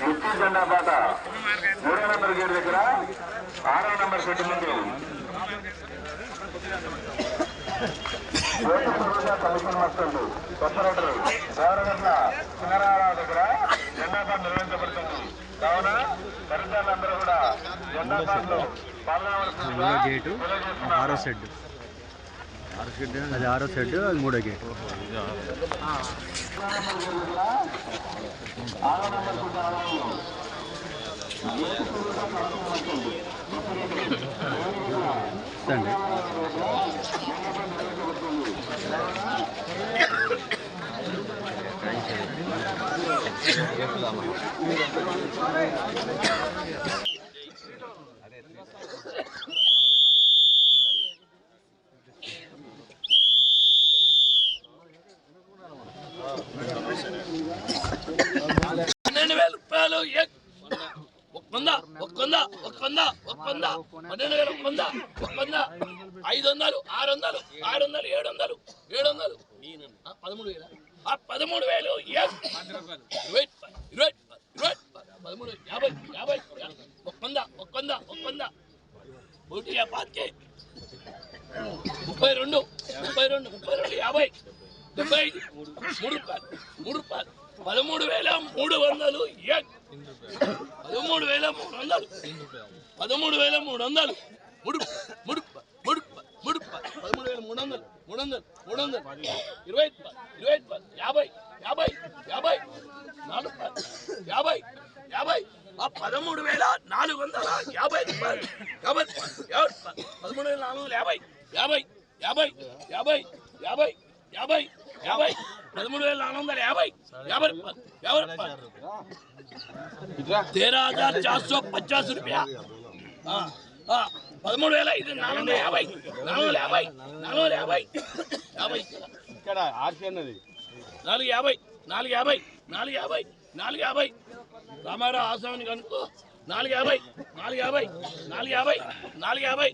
మిర్చి జెండా పాట మూడో నంబర్ గేట్ దగ్గర ఆరో నంబర్ షెడ్ ముందు కమిషన్ వస్తుంది కొత్తరోటరు దేవరగట్ల చిన్నరారావు దగ్గర జెండా నిర్వహించబడుతుంది కావున తల్లిదండ్రులందరూ కూడా జెండా పాటలో పాల్గొనవలసిందిగా గేటు ఆరో షెడ్ అది ఆరో షెడ్ అది మూడో గేటు ఇదండి పన్నెండు ఒక్కొంద ఒక్కొంద ఒక్కొంద ఒక వంద ఒక పన్నెండు వేల ఒక్కొంద వంద వంద ఐదు వందలు ఆరు వందలు ఆరు వందలు ఏడు వందలు ఏడు వందలు. పదమూడు వేల? ఆ పదమూడు వేలు ఇరవై ఇరవై ఇరవై పదమూడు యాభై యాభై ఒక వంద ఒక వంద ఒకటి పాతికే. ముప్పై రెండు ముప్పై రెండు ముప్పై రెండు యాభై. డెబ్బై ఐదు మూడు రూపాయలు మూడు రూపాయలు. పదమూడు వేల మూడు వందలు ఏ- పదమూడు వేల మూడు వందలు పదమూడు వేల మూడు వందలు మూడు మూడు మూడు మూడు పదమూడు వేల మూడు వందలు మూడు వందలు మూడు వందలు ఇరవై ఇరవై యాభై యాభై యాభై నాలుగు రూపాయలు యాభై యాభై ఆ పదమూడు వేల నాలుగు వందల యాభై రూపాయలు యాభై రూపాయలు యాభై రూపాయలు పదమూడు వేల నాలుగు వందల యాభై యాభై యాభై యాభై యాభై యాభై యాభై యాభై. పదమూడు వేల నాలుగు వందల యాభై. యాభై యాభై తేరా హజార్ చార్ సో పచాస్ రూపాయ పదమూడు వేల ఇది నాలుగు వందల యాభై. నాలుగు వందల యాభై. నాలుగు వందల యాభై. యాభై. ఇక్కడ ఆర్సీ అన్నది. నాలుగు యాభై. నాలుగు యాభై. నాలుగు యాభై. నాలుగు యాభై. రామారావు ఆసామని కనుక్కో నాలుగు యాభై నాలుగు యాభై నాలుగు యాభై నాలుగు యాభై.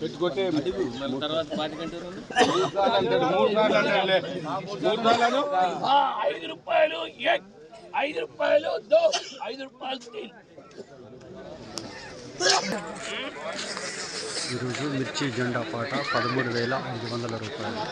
పెట్టుకొట్టే తర్వాత. ఆ, ఐదు రూపాయలు ఎగ్ ఐదు రూపాయలు దో ఐదు రూపాయలు ఈరోజు మిర్చి జెండా పాట పదమూడు వేల ఐదు వందల రూపాయలు.